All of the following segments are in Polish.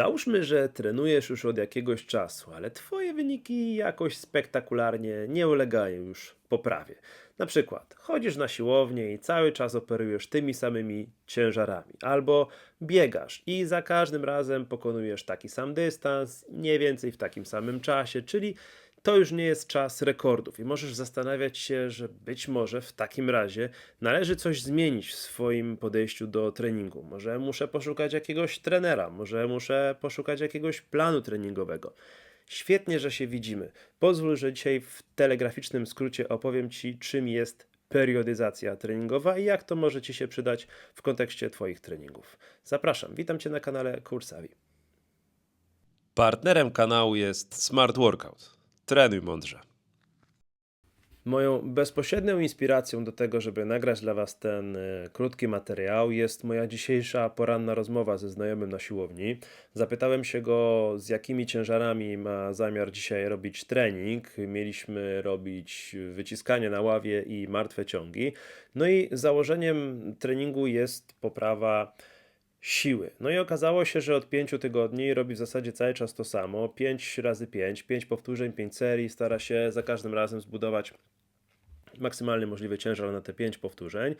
Załóżmy, że trenujesz już od jakiegoś czasu, ale twoje wyniki jakoś spektakularnie nie ulegają już poprawie. Na przykład chodzisz na siłownię i cały czas operujesz tymi samymi ciężarami, albo biegasz i za każdym razem pokonujesz taki sam dystans, mniej więcej w takim samym czasie, czyli to już nie jest czas rekordów i możesz zastanawiać się, że być może w takim razie należy coś zmienić w swoim podejściu do treningu. Może muszę poszukać jakiegoś trenera, może muszę poszukać jakiegoś planu treningowego. Świetnie, że się widzimy. Pozwól, że dzisiaj w telegraficznym skrócie opowiem Ci, czym jest periodyzacja treningowa i jak to może Ci się przydać w kontekście Twoich treningów. Zapraszam, witam Cię na kanale Kursawi. Partnerem kanału jest Smart Workout. Trenuj mądrze. Moją bezpośrednią inspiracją do tego, żeby nagrać dla Was ten e, krótki materiał, jest moja dzisiejsza poranna rozmowa ze znajomym na siłowni. Zapytałem się go, z jakimi ciężarami ma zamiar dzisiaj robić trening. Mieliśmy robić wyciskanie na ławie i martwe ciągi. No i założeniem treningu jest poprawa siły. No i okazało się, że od 5 tygodni robi w zasadzie cały czas to samo. 5 razy 5, 5 powtórzeń, 5 serii, stara się za każdym razem zbudować maksymalny możliwy ciężar na te 5 powtórzeń.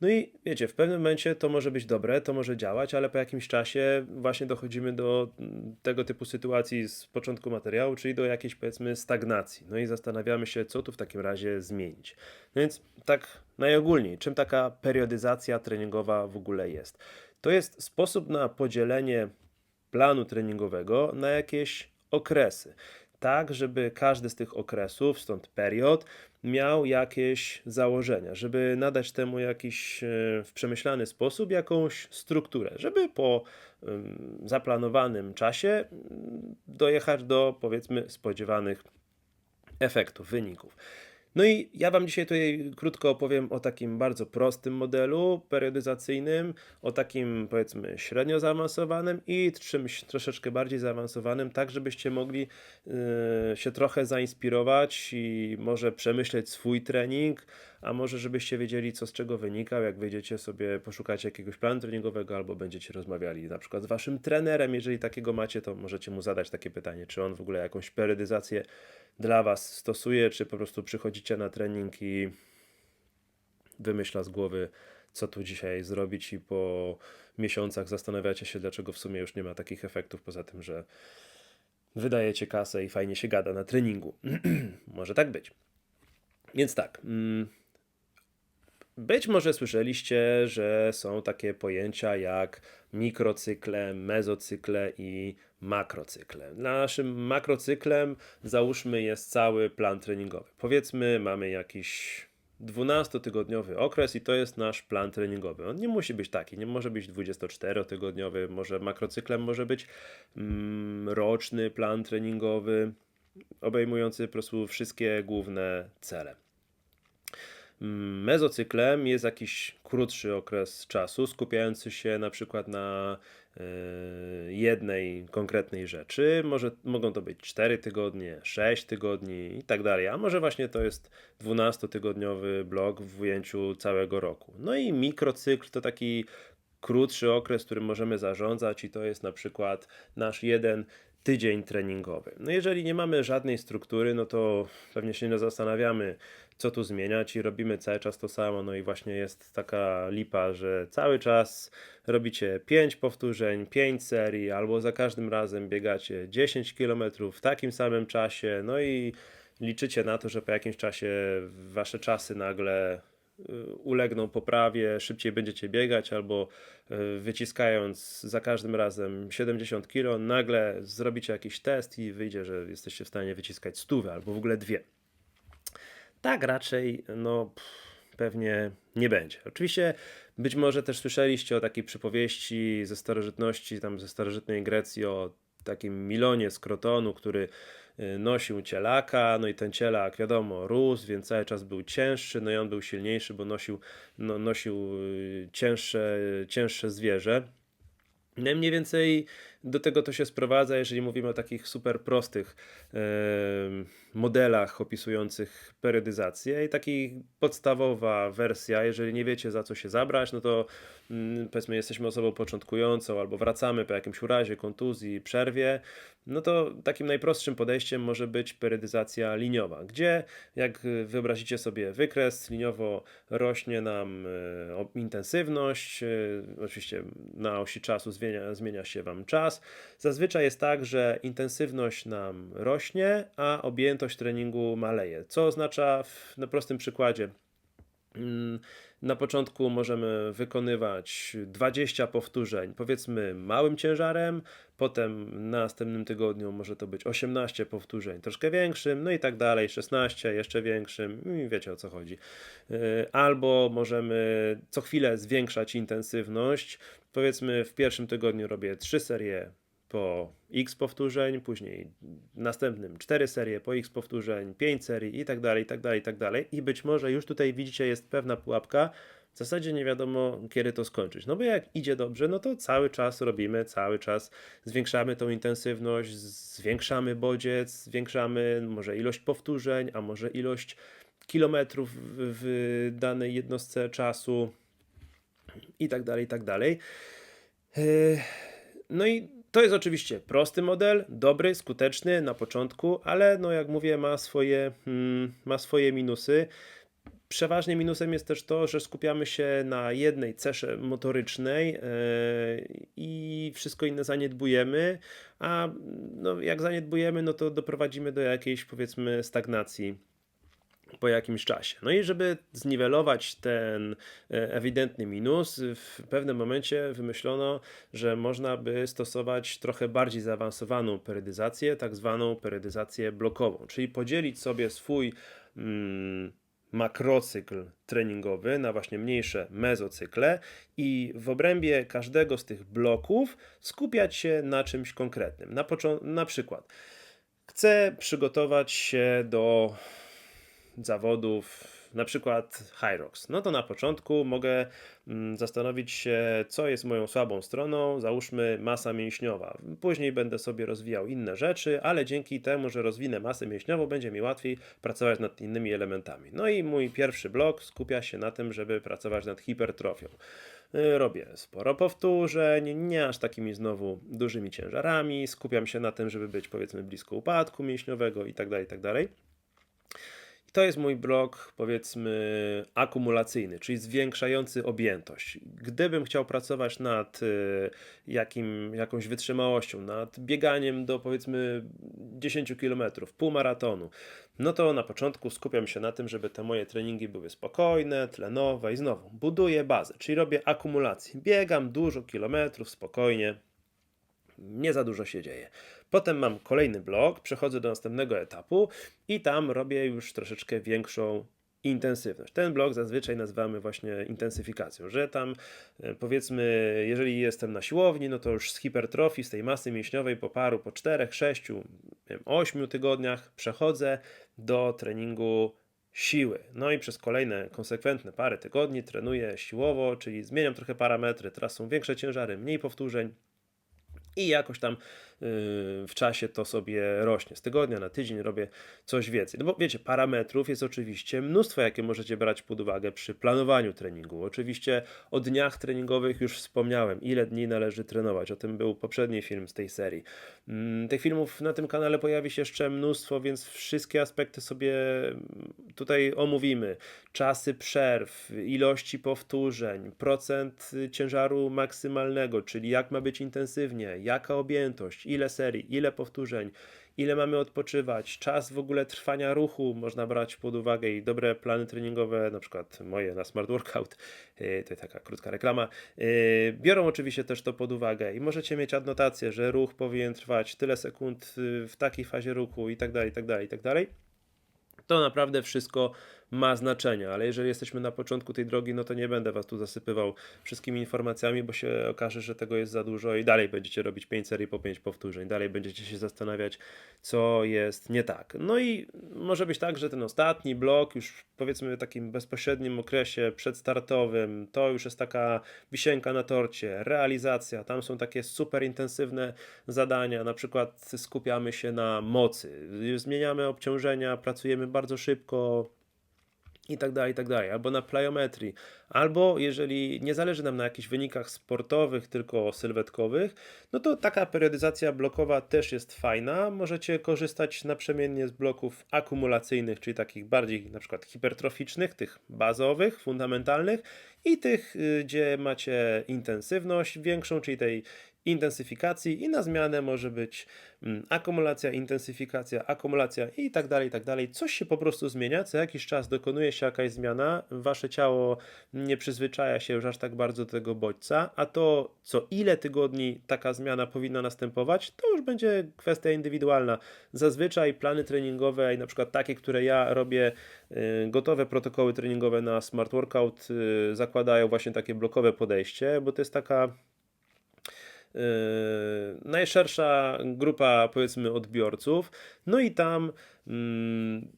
No i wiecie, w pewnym momencie to może być dobre, to może działać, ale po jakimś czasie właśnie dochodzimy do mm, tego typu sytuacji z początku materiału, czyli do jakiejś powiedzmy stagnacji. No i zastanawiamy się, co tu w takim razie zmienić. No więc tak najogólniej, czym taka periodyzacja treningowa w ogóle jest? To jest sposób na podzielenie planu treningowego na jakieś okresy. Tak, żeby każdy z tych okresów, stąd period, miał jakieś założenia, żeby nadać temu jakiś e, w przemyślany sposób jakąś strukturę, żeby po ym, zaplanowanym czasie ym, dojechać do powiedzmy spodziewanych efektów, wyników. No i ja Wam dzisiaj tutaj krótko opowiem o takim bardzo prostym modelu periodyzacyjnym, o takim powiedzmy średnio zaawansowanym i czymś troszeczkę bardziej zaawansowanym, tak żebyście mogli yy, się trochę zainspirować i może przemyśleć swój trening, a może żebyście wiedzieli co z czego wynikał, jak wyjdziecie sobie poszukać jakiegoś planu treningowego albo będziecie rozmawiali na przykład z Waszym trenerem, jeżeli takiego macie, to możecie mu zadać takie pytanie, czy on w ogóle jakąś periodyzację dla Was stosuje, czy po prostu przychodzicie na trening i wymyśla z głowy, co tu dzisiaj zrobić, i po miesiącach zastanawiacie się, dlaczego w sumie już nie ma takich efektów, poza tym, że wydajecie kasę i fajnie się gada na treningu. Może tak być. Więc tak. Być może słyszeliście, że są takie pojęcia jak mikrocykle, mezocykle i makrocykle. Naszym makrocyklem, załóżmy, jest cały plan treningowy. Powiedzmy, mamy jakiś 12-tygodniowy okres i to jest nasz plan treningowy. On nie musi być taki, nie może być 24-tygodniowy, może makrocyklem może być mm, roczny plan treningowy, obejmujący po prostu wszystkie główne cele. Mezocyklem jest jakiś krótszy okres czasu, skupiający się na przykład na e, jednej konkretnej rzeczy. Może, mogą to być 4 tygodnie, 6 tygodni i tak dalej, a może właśnie to jest 12-tygodniowy blok w ujęciu całego roku. No i mikrocykl to taki krótszy okres, którym możemy zarządzać i to jest na przykład nasz jeden tydzień treningowy. No jeżeli nie mamy żadnej struktury, no to pewnie się nie zastanawiamy, co tu zmieniać i robimy cały czas to samo. No i właśnie jest taka lipa, że cały czas robicie 5 powtórzeń, 5 serii, albo za każdym razem biegacie 10 km w takim samym czasie, no i liczycie na to, że po jakimś czasie wasze czasy nagle ulegną poprawie, szybciej będziecie biegać, albo y, wyciskając za każdym razem 70 kg, nagle zrobicie jakiś test i wyjdzie, że jesteście w stanie wyciskać stówę albo w ogóle dwie. Tak raczej, no pewnie nie będzie. Oczywiście być może też słyszeliście o takiej przypowieści ze starożytności, tam ze starożytnej Grecji o takim Milonie z Krotonu, który y, nosił cielaka, no i ten cielak wiadomo rósł, więc cały czas był cięższy, no i on był silniejszy, bo nosił, no, nosił y, cięższe, cięższe zwierzę. No mniej więcej Do tego to się sprowadza, jeżeli mówimy o takich super prostych em, modelach opisujących periodyzację i taki podstawowa wersja, jeżeli nie wiecie za co się zabrać, no to mm, powiedzmy jesteśmy osobą początkującą albo wracamy po jakimś urazie, kontuzji, przerwie, no to takim najprostszym podejściem może być periodyzacja liniowa, gdzie jak wyobrazicie sobie wykres, liniowo rośnie nam o- intensywność, y, oczywiście na osi czasu zmienia, zmienia się Wam czas. Zazwyczaj jest tak, że intensywność nam rośnie, a objętość treningu maleje, co oznacza w, na prostym przykładzie, Na początku możemy wykonywać 20 powtórzeń, powiedzmy małym ciężarem, potem na następnym tygodniu może to być 18 powtórzeń troszkę większym, no i tak dalej, 16 jeszcze większym, i wiecie o co chodzi. Yy, Albo możemy co chwilę zwiększać intensywność. Powiedzmy w pierwszym tygodniu robię 3 serie po x powtórzeń, później następnym 4 serie po x powtórzeń, 5 serii i tak dalej, i tak dalej, i tak dalej. I być może już tutaj widzicie jest pewna pułapka. W zasadzie nie wiadomo, kiedy to skończyć. No bo jak idzie dobrze, no to cały czas robimy, cały czas zwiększamy tą intensywność, zwiększamy bodziec, zwiększamy może ilość powtórzeń, a może ilość kilometrów w, w danej jednostce czasu i tak dalej, i tak dalej. Yy, No i to jest oczywiście prosty model, dobry, skuteczny na początku, ale no jak mówię, ma swoje, mm, ma swoje minusy. Przeważnie minusem jest też to, że skupiamy się na jednej cesze motorycznej yy, i wszystko inne zaniedbujemy, a no, jak zaniedbujemy, no to doprowadzimy do jakiejś powiedzmy stagnacji po jakimś czasie. No i żeby zniwelować ten e, ewidentny minus, w pewnym momencie wymyślono, że można by stosować trochę bardziej zaawansowaną periodyzację, tak zwaną periodyzację blokową, czyli podzielić sobie swój mm, makrocykl treningowy na właśnie mniejsze mezocykle i w obrębie każdego z tych bloków skupiać się na czymś konkretnym. Na, na przykład chcę przygotować się do zawodów, na przykład Hyrox, no to na początku mogę mm, zastanowić się, co jest moją słabą stroną, załóżmy masa mięśniowa. Później będę sobie rozwijał inne rzeczy, ale dzięki temu, że rozwinę masę mięśniową, będzie mi łatwiej pracować nad innymi elementami. No i mój pierwszy blok skupia się na tym, żeby pracować nad hipertrofią. Y, Robię sporo powtórzeń, nie aż takimi znowu dużymi ciężarami, skupiam się na tym, żeby być powiedzmy blisko upadku mięśniowego i tak dalej, i tak dalej. To jest mój blok, powiedzmy, akumulacyjny, czyli zwiększający objętość. Gdybym chciał pracować nad y, jakim, jakąś wytrzymałością, nad bieganiem do powiedzmy 10 km, półmaratonu, no to na początku skupiam się na tym, żeby te moje treningi były spokojne, tlenowe i znowu buduję bazę, czyli robię akumulację. Biegam dużo kilometrów spokojnie, nie za dużo się dzieje. Potem mam kolejny blok, przechodzę do następnego etapu i tam robię już troszeczkę większą intensywność. Ten blok zazwyczaj nazywamy właśnie intensyfikacją, że tam e, powiedzmy, jeżeli jestem na siłowni, no to już z hipertrofii, z tej masy mięśniowej po paru, po 4, 6, 8 tygodniach przechodzę do treningu siły. No i przez kolejne konsekwentne parę tygodni trenuję siłowo, czyli zmieniam trochę parametry, teraz są większe ciężary, mniej powtórzeń, i jakoś tam w czasie to sobie rośnie. Z tygodnia na tydzień robię coś więcej. No bo wiecie, parametrów jest oczywiście mnóstwo, jakie możecie brać pod uwagę przy planowaniu treningu. Oczywiście o dniach treningowych już wspomniałem, ile dni należy trenować. O tym był poprzedni film z tej serii. Mm, Tych filmów na tym kanale pojawi się jeszcze mnóstwo, więc wszystkie aspekty sobie tutaj omówimy. Czasy przerw, ilości powtórzeń, procent ciężaru maksymalnego, czyli jak ma być intensywnie, jaka objętość, ile serii, ile powtórzeń, ile mamy odpoczywać, czas w ogóle trwania ruchu można brać pod uwagę i dobre plany treningowe, na przykład moje na Smart Workout, yy, to taka krótka reklama, yy, biorą oczywiście też to pod uwagę i możecie mieć adnotację, że ruch powinien trwać tyle sekund yy, w takiej fazie ruchu i tak dalej, i tak dalej, i tak dalej. To naprawdę wszystko ma znaczenia, ale jeżeli jesteśmy na początku tej drogi, no to nie będę was tu zasypywał wszystkimi informacjami, bo się okaże, że tego jest za dużo i dalej będziecie robić 5 serii po 5 powtórzeń, dalej będziecie się zastanawiać, co jest nie tak. No i może być tak, że ten ostatni blok, już powiedzmy w takim bezpośrednim okresie przedstartowym, to już jest taka wisienka na torcie, realizacja, tam są takie super intensywne zadania, na przykład skupiamy się na mocy, zmieniamy obciążenia, pracujemy bardzo szybko, i tak dalej, i tak dalej, albo na plyometrii, albo jeżeli nie zależy nam na jakichś wynikach sportowych, tylko sylwetkowych, no to taka periodyzacja blokowa też jest fajna. Możecie korzystać naprzemiennie z bloków akumulacyjnych, czyli takich bardziej na przykład hipertroficznych, tych bazowych, fundamentalnych i tych, y, gdzie macie intensywność większą, czyli tej intensyfikacji i na zmianę może być mm, akumulacja, intensyfikacja, akumulacja i tak dalej, i tak dalej. Coś się po prostu zmienia, co jakiś czas dokonuje się jakaś zmiana, wasze ciało nie przyzwyczaja się już aż tak bardzo do tego bodźca, a to co ile tygodni taka zmiana powinna następować, to już będzie kwestia indywidualna. Zazwyczaj plany treningowe, na przykład takie, które ja robię, y, gotowe protokoły treningowe na Smart Workout y, zakładają właśnie takie blokowe podejście, bo to jest taka najszersza grupa, powiedzmy, odbiorców. No i tam mm,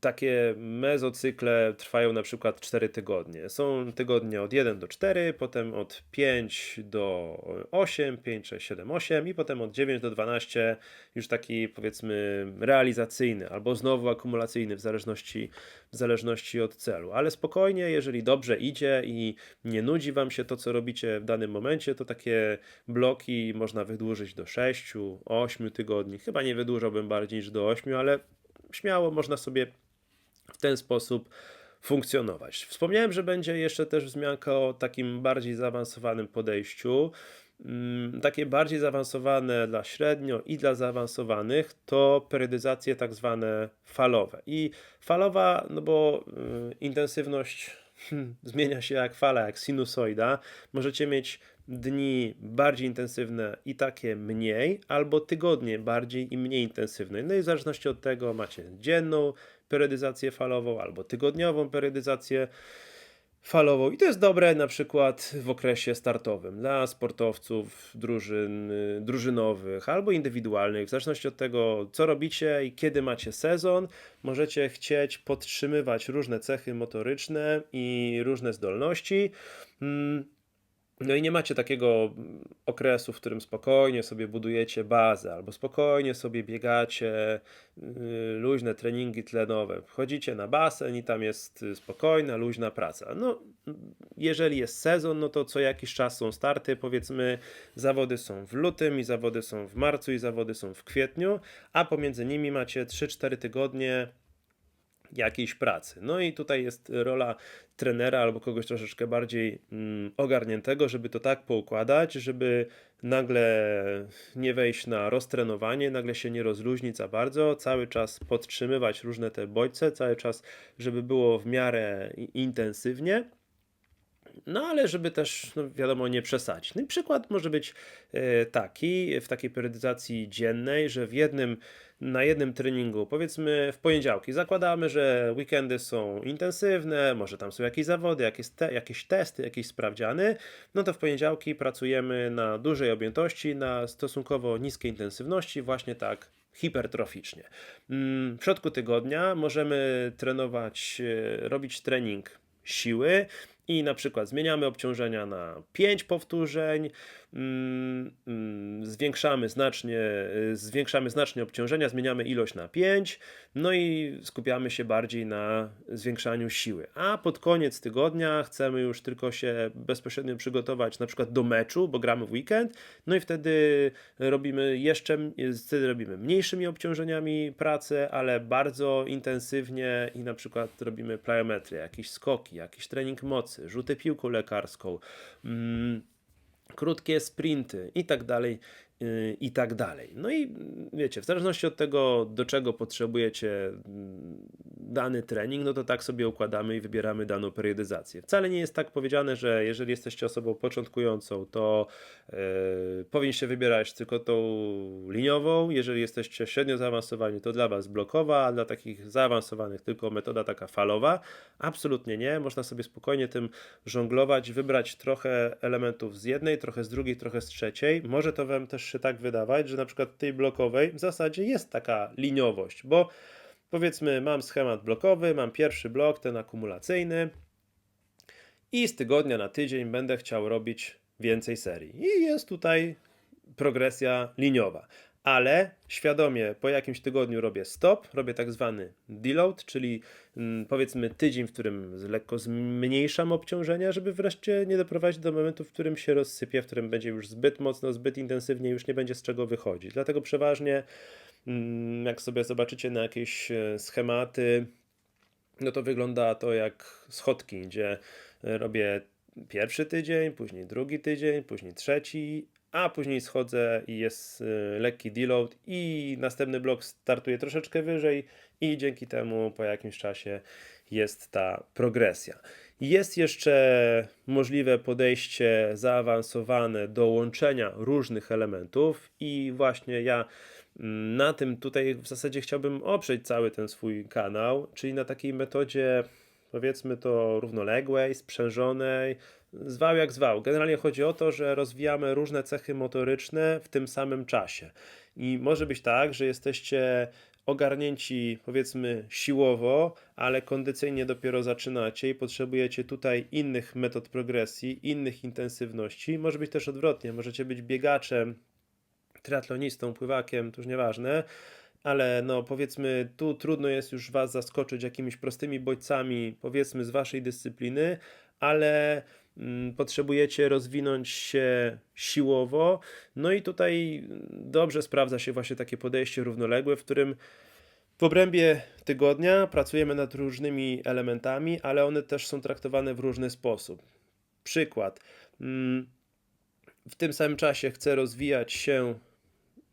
takie mezocykle trwają na przykład 4 tygodnie. Są tygodnie od 1 do 4, potem od 5 do 8, 5, 6, 7, 8 i potem od 9 do 12 już taki powiedzmy realizacyjny albo znowu akumulacyjny w zależności, w zależności od celu. Ale spokojnie, jeżeli dobrze idzie i nie nudzi Wam się to, co robicie w danym momencie, to takie bloki można wydłużyć do 6, 8 tygodni. Chyba nie wydłużałbym bardziej niż do 8, ale śmiało można sobie w ten sposób funkcjonować. Wspomniałem, że będzie jeszcze też wzmianka o takim bardziej zaawansowanym podejściu. Mm, takie bardziej zaawansowane dla średnio i dla zaawansowanych to periodyzacje tak zwane falowe. I falowa, no bo y, intensywność zmienia się jak fala, jak sinusoida. Możecie mieć dni bardziej intensywne i takie mniej, albo tygodnie bardziej i mniej intensywne. No i w zależności od tego macie dzienną periodyzację falową albo tygodniową periodyzację falową. I to jest dobre na przykład w okresie startowym dla sportowców, drużyn, y, drużynowych albo indywidualnych. W zależności od tego, co robicie i kiedy macie sezon, możecie chcieć podtrzymywać różne cechy motoryczne i różne zdolności. Mm, no i nie macie takiego okresu, w którym spokojnie sobie budujecie bazę, albo spokojnie sobie biegacie yy, luźne treningi tlenowe. Wchodzicie na basen i tam jest spokojna, luźna praca. No, jeżeli jest sezon, no to co jakiś czas są starty, powiedzmy, zawody są w lutym i zawody są w marcu i zawody są w kwietniu, a pomiędzy nimi macie 3-4 tygodnie jakiejś pracy. No i tutaj jest rola trenera albo kogoś troszeczkę bardziej mm, ogarniętego, żeby to tak poukładać, żeby nagle nie wejść na roztrenowanie, nagle się nie rozluźnić za bardzo, cały czas podtrzymywać różne te bodźce, cały czas, żeby było w miarę intensywnie. No ale żeby też, no wiadomo, nie przesadzić. No i przykład może być e, taki, w takiej periodyzacji dziennej, że w jednym, na jednym treningu, powiedzmy w poniedziałki, zakładamy, że weekendy są intensywne, może tam są jakieś zawody, jakieś, te, jakieś testy, jakieś sprawdziany, no to w poniedziałki pracujemy na dużej objętości, na stosunkowo niskiej intensywności, właśnie tak hipertroficznie. Mm, w środku tygodnia możemy trenować, e, robić trening siły, i na przykład zmieniamy obciążenia na 5 powtórzeń, zwiększamy, znacznie, y, zwiększamy znacznie obciążenia, zmieniamy ilość na 5, no i skupiamy się bardziej na zwiększaniu siły. A pod koniec tygodnia chcemy już tylko się bezpośrednio przygotować na przykład do meczu, bo gramy w weekend, no i wtedy robimy jeszcze, wtedy robimy mniejszymi obciążeniami pracę, ale bardzo intensywnie i na przykład robimy plyometrię, jakieś skoki, jakiś trening mocy, rzuty piłką lekarską, mm, krótkie sprinty i tak dalej, yy, i tak dalej. No i wiecie, w zależności od tego, do czego potrzebujecie mm, dany trening, no to tak sobie układamy i wybieramy daną periodyzację. Wcale nie jest tak powiedziane, że jeżeli jesteście osobą początkującą, to yy, powinniście wybierać tylko tą liniową. Jeżeli jesteście średnio zaawansowani, to dla Was blokowa, a dla takich zaawansowanych tylko metoda taka falowa. Absolutnie nie. Można sobie spokojnie tym żonglować, wybrać trochę elementów z jednej, trochę z drugiej, trochę z trzeciej. Może to Wam też się tak wydawać, że na przykład tej blokowej w zasadzie jest taka liniowość, bo powiedzmy mam schemat blokowy, mam pierwszy blok, ten akumulacyjny i z tygodnia na tydzień będę chciał robić więcej serii. I jest tutaj progresja liniowa. Ale świadomie po jakimś tygodniu robię stop, robię tak zwany deload, czyli mm, powiedzmy tydzień, w którym lekko zmniejszam obciążenia, żeby wreszcie nie doprowadzić do momentu, w którym się rozsypie, w którym będzie już zbyt mocno, zbyt intensywnie, już nie będzie z czego wychodzić. Dlatego przeważnie, jak sobie zobaczycie na jakieś e, schematy, no to wygląda to jak schodki, gdzie e, robię pierwszy tydzień, później drugi tydzień, później trzeci, a później schodzę i jest e, lekki deload i następny blok startuje troszeczkę wyżej i dzięki temu po jakimś czasie jest ta progresja. Jest jeszcze możliwe podejście zaawansowane do łączenia różnych elementów i właśnie ja mm, na tym tutaj w zasadzie chciałbym oprzeć cały ten swój kanał, czyli na takiej metodzie powiedzmy to równoległej, sprzężonej, zwał jak zwał. Generalnie chodzi o to, że rozwijamy różne cechy motoryczne w tym samym czasie. I może być tak, że jesteście ogarnięci powiedzmy siłowo, ale kondycyjnie dopiero zaczynacie i potrzebujecie tutaj innych metod progresji, innych intensywności. Może być też odwrotnie, możecie być biegaczem, triatlonistą, pływakiem, to już nieważne, ale no powiedzmy tu trudno jest już Was zaskoczyć jakimiś prostymi bodźcami, powiedzmy z Waszej dyscypliny, ale mm, potrzebujecie rozwinąć się siłowo, no i tutaj dobrze sprawdza się właśnie takie podejście równoległe, w którym w obrębie tygodnia pracujemy nad różnymi elementami, ale one też są traktowane w różny sposób. Przykład. mm, W tym samym czasie chcę rozwijać się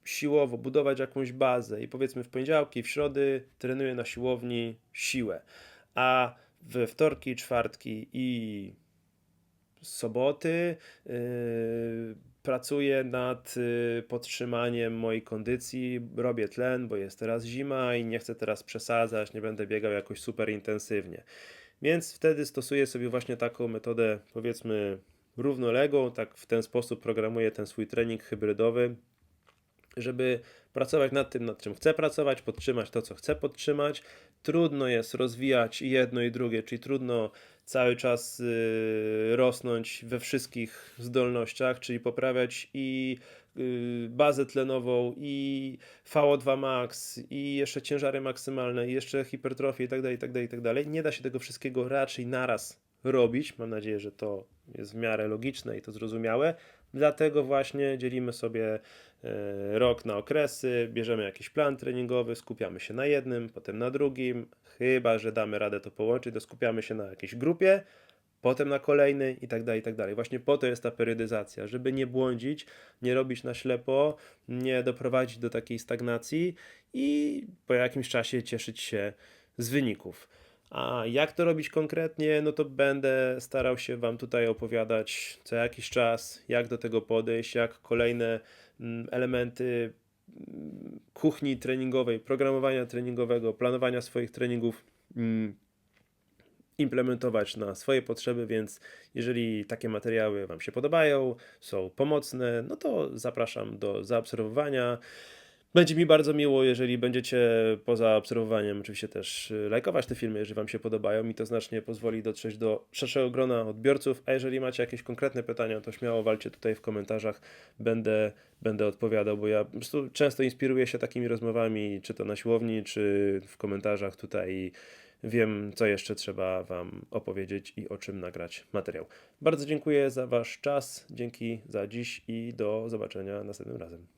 siłowo, budować jakąś bazę i powiedzmy w poniedziałki, w środy trenuję na siłowni siłę, a we wtorki, czwartki i soboty yy, pracuję nad yy, podtrzymaniem mojej kondycji, robię tlen, bo jest teraz zima i nie chcę teraz przesadzać, nie będę biegał jakoś super intensywnie. Więc wtedy stosuję sobie właśnie taką metodę, powiedzmy, równoległą, tak w ten sposób programuję ten swój trening hybrydowy, żeby pracować nad tym, nad czym chcę pracować, podtrzymać to, co chcę podtrzymać. Trudno jest rozwijać jedno i drugie, czyli trudno cały czas y, rosnąć we wszystkich zdolnościach, czyli poprawiać i y, bazę tlenową, i VO2 max, i jeszcze ciężary maksymalne, i jeszcze hipertrofię i tak dalej, i tak dalej, i tak dalej. Nie da się tego wszystkiego raczej naraz robić. Mam nadzieję, że to jest w miarę logiczne i to zrozumiałe. Dlatego właśnie dzielimy sobie e, rok na okresy, bierzemy jakiś plan treningowy, skupiamy się na jednym, potem na drugim. Chyba, że damy radę to połączyć, to skupiamy się na jakiejś grupie, potem na kolejny i tak dalej, i tak dalej. Właśnie po to jest ta periodyzacja, żeby nie błądzić, nie robić na ślepo, nie doprowadzić do takiej stagnacji i po jakimś czasie cieszyć się z wyników. A jak to robić konkretnie, no to będę starał się Wam tutaj opowiadać co jakiś czas, jak do tego podejść, jak kolejne mm, elementy mm, kuchni treningowej, programowania treningowego, planowania swoich treningów mm, implementować na swoje potrzeby, więc jeżeli takie materiały Wam się podobają, są pomocne, no to zapraszam do zaobserwowania. Będzie mi bardzo miło, jeżeli będziecie poza obserwowaniem oczywiście też y, lajkować te filmy, jeżeli Wam się podobają. Mi to znacznie pozwoli dotrzeć do szerszego grona odbiorców, a jeżeli macie jakieś konkretne pytania, to śmiało walcie tutaj w komentarzach. Będę, będę odpowiadał, bo ja po prostu często inspiruję się takimi rozmowami, czy to na siłowni, czy w komentarzach tutaj wiem, co jeszcze trzeba Wam opowiedzieć i o czym nagrać materiał. Bardzo dziękuję za Wasz czas, dzięki za dziś i do zobaczenia następnym razem.